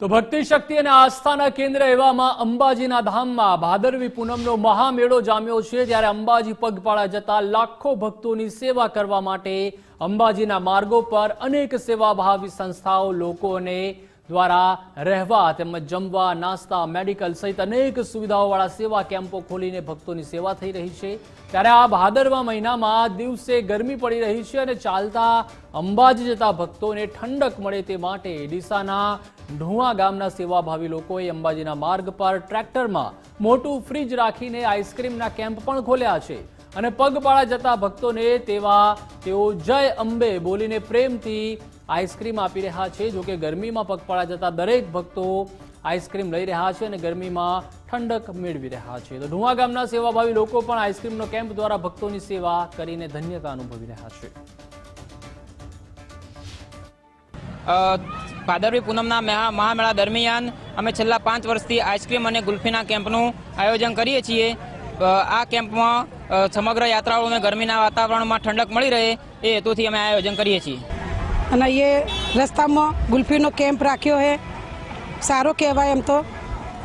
તો ભક્તિ શક્તિ અને આસ્થાના કેન્દ્ર એવામાં અંબાજીના ધામમાં ભાદરવી પૂનમનો મહામેળો જામ્યો છે ત્યારે અંબાજી પગપાળા જતા લાખો ભક્તોની સેવા કરવા માટે અંબાજીના માર્ગો પર અનેક સેવાભાવી સંસ્થાઓ, લોકોને દ્વારા રહેવા તેમજ જમવા, નાસ્તા, મેડિકલ સહિત અનેક સુવિધાઓવાળા સેવા કેમ્પો ખોલીને ભક્તોની સેવા થઈ રહી છે. ત્યારે આ ભાદરવા મહિનામાં દિવસે ગરમી પડી રહી છે અને ચાલતા અંબાજી જતા ભક્તોને ઠંડક મળે તે માટે ડીસાના ઢુવા ગામના સેવાભાવી લોકોએ અંબાજીના માર્ગ પર ટ્રેક્ટરમાં મોટું ફ્રીજ રાખીને આઈસ્ક્રીમના કેમ્પ પણ ખોલ્યા છે અને પગપાળા જતા ભક્તોને તેવા તેઓ જય અંબે બોલીને પ્રેમથી આઈસ્ક્રીમ આપી રહ્યા છે. જોકે ગરમીમાં પગપાળા જતા દરેક ભક્તો આઈસ્ક્રીમ લઈ રહ્યા છે અને ગરમીમાં ઠંડક મેળવી રહ્યા છે. તો ઢુવા ગામના સેવાભાવી લોકો પણ આઈસ્ક્રીમનો કેમ્પ દ્વારા ભક્તોની સેવા કરીને ધન્યતા અનુભવી રહ્યા છે. ભાદરવી પૂનમના મહા મહામેળા દરમિયાન અમે છેલ્લા પાંચ વર્ષથી આઈસ્ક્રીમ અને ગુલ્ફીના કેમ્પનું આયોજન કરીએ છીએ. આ કેમ્પમાં સમગ્ર યાત્રાળુઓને ગરમીના વાતાવરણમાં ઠંડક મળી રહે એ હેતુથી અમે આયોજન કરીએ છીએ. અને એ રસ્તામાં ગુલ્ફીનો કેમ્પ રાખ્યો છે સારો કહેવાય એમ તો.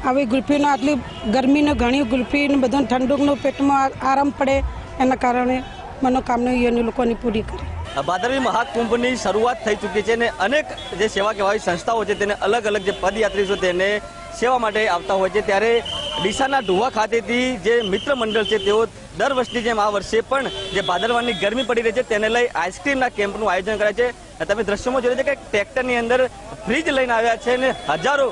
આવી ગુલ્ફીનો આટલી ગરમીને, ઘણી ગુલ્ફીને બધું ઠંડકનું પેટમાં આરામ પડે એના કારણે મનોકામના એ લોકોની પૂરી કરી. ભાદરવી મહાકુંભની શરૂઆત થઈ ચૂકી છે અને અનેક જે સેવા કહેવાય સંસ્થાઓ છે તેને અલગ અલગ જે પદયાત્રી છે તેને સેવા માટે આવતા હોય છે. ત્યારે ડીસાના ઢુવા ખાતેથી જે મિત્ર મંડળ છે તેઓ દર વર્ષની જેમ આ વર્ષે પણ જે ભાદરવાની ગરમી પડી રહી છે તેને લઈ આઈસ્ક્રીમના કેમ્પનું આયોજન કરે છે. તમે દ્રશ્યમાં રહ્યા છે કે ટ્રેક્ટરની અંદર ફ્રીજ લઈને આવ્યા છે અને હજારો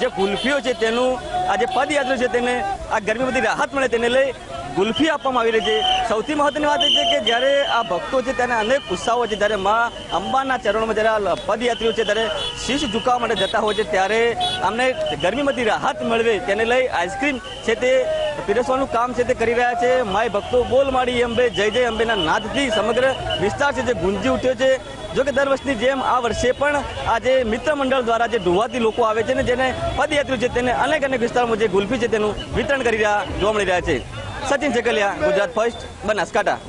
જે ગુલ્ફીઓ છે તેનું આ જે પદયાત્રા છે તેને આ ગરમીમાંથી રાહત મળે તેને લઈ ગુલ્ફી આપવામાં આવી રહી છે. સૌથી મહત્વની વાત એ છે કે જ્યારે આ ભક્તો છે તેના અનેક ઉત્સાહો છે. જ્યારે મા અંબાના ચરણોમાં જ્યારે આ પદયાત્રીઓ છે ત્યારે શીશ ઝુકાવવા માટે જતા હોય છે, ત્યારે આમને ગરમીમાંથી રાહત મળવે તેને લઈ આઈસ્ક્રીમ છે તે પીરસવાનું કામ છે તે કરી રહ્યા છે. માય ભક્તો બોલ માડી અંબે, જય જય અંબેના નાદથી સમગ્ર વિસ્તાર છે જે ગુંજી ઉઠ્યો છે. જો કે દર વર્ષની જેમ આ વર્ષે પણ આ જે મિત્ર મંડળ દ્વારા જે ઢુવાથી લોકો આવે છે ને જેને પદયાત્રીઓ છે તેને અનેક અનેક વિસ્તારમાં જે ગુલ્ફી છે તેનું વિતરણ કરી રહ્યા જોવા મળી રહ્યા છે. સચિન ચકલિયા ગુજરાત ફર્સ્ટ બનાસકાંઠા.